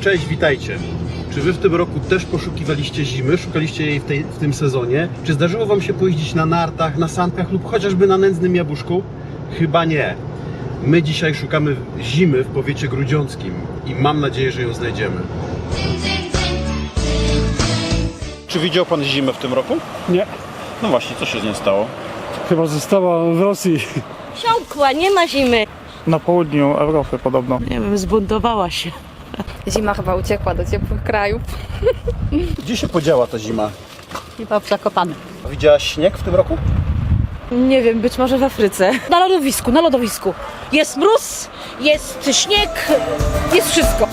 Cześć, witajcie. Czy wy w tym roku też poszukiwaliście zimy? Szukaliście jej w, tej, w tym sezonie? Czy zdarzyło wam się pojeździć na nartach, na sankach lub chociażby na nędznym jabłuszku? Chyba nie. My dzisiaj szukamy zimy w powiecie grudziąckim i mam nadzieję, że ją znajdziemy. Czy widział pan zimę w tym roku? Nie, No właśnie, co się z nią stało? chyba została w Rosji. Siąkła, nie ma zimy. Na południu Europy podobno. Nie wiem, zbuntowała się. Zima chyba uciekła do ciepłych krajów. Gdzie się podziała ta zima? Chyba w Zakopane. Widziałaś śnieg w tym roku? Nie wiem, być może w Afryce. Na lodowisku, na lodowisku. Jest mróz, jest śnieg, jest wszystko.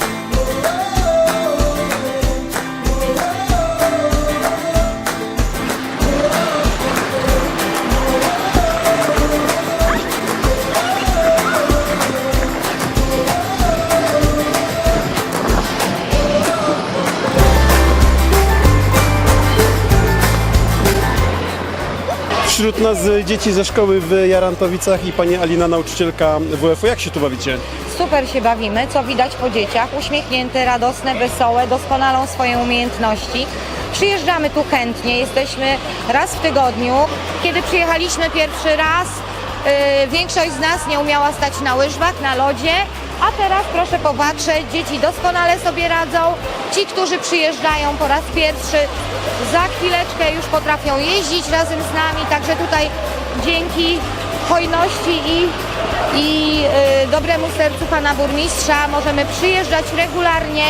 Wśród nas y, dzieci ze szkoły w Jarantowicach i pani Alina, nauczycielka WF-u. Jak się tu bawicie? Super się bawimy, co widać po dzieciach. Uśmiechnięte, radosne, wesołe, doskonalą swoje umiejętności. Przyjeżdżamy tu chętnie, jesteśmy raz w tygodniu. Kiedy przyjechaliśmy pierwszy raz, większość z nas nie umiała stać na łyżwach, na lodzie, a teraz proszę popatrzeć, dzieci doskonale sobie radzą. Ci, którzy przyjeżdżają po raz pierwszy, za chwileczkę już potrafią jeździć razem z nami, także tutaj dzięki hojności i i y, dobremu sercu pana burmistrza możemy przyjeżdżać regularnie.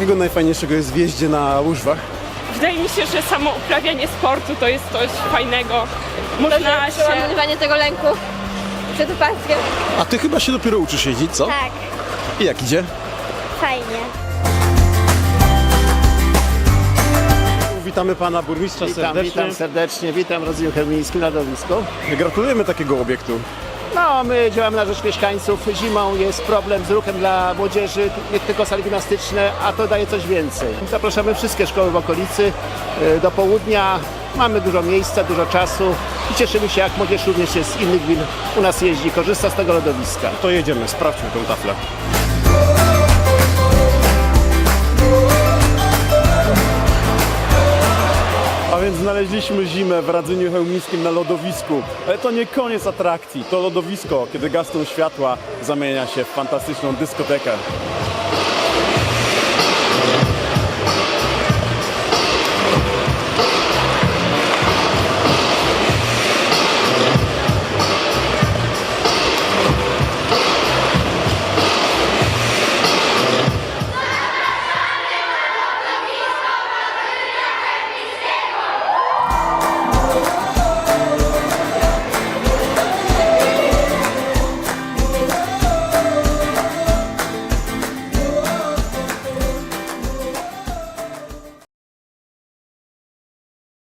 Takiego najfajniejszego jest w jeździe na łyżwach? Wydaje mi się, że samo uprawianie sportu to jest coś fajnego. Można się... Przełamywanie tego lęku przed upadkiem. A ty chyba się dopiero uczysz jeździć, co? Tak, I jak idzie? fajnie. Witamy pana burmistrza Witam, serdecznie. witam serdecznie, witam Rozwój Chełmiński Lodowisko. Gratulujemy takiego obiektu. No, my działamy na rzecz mieszkańców. Zimą jest problem z ruchem dla młodzieży, nie tylko sale gimnastyczne, a to daje coś więcej. Zapraszamy wszystkie szkoły w okolicy e, do południa. Mamy dużo miejsca, dużo czasu i cieszymy się, jak młodzież również jest z innych gmin u nas jeździ, korzysta z tego lodowiska. To jedziemy, sprawdźmy tą taflę. Znaleźliśmy zimę w Radzyniu Chełmińskim na lodowisku, ale to nie koniec atrakcji. To lodowisko, kiedy gasną światła, zamienia się w fantastyczną dyskotekę.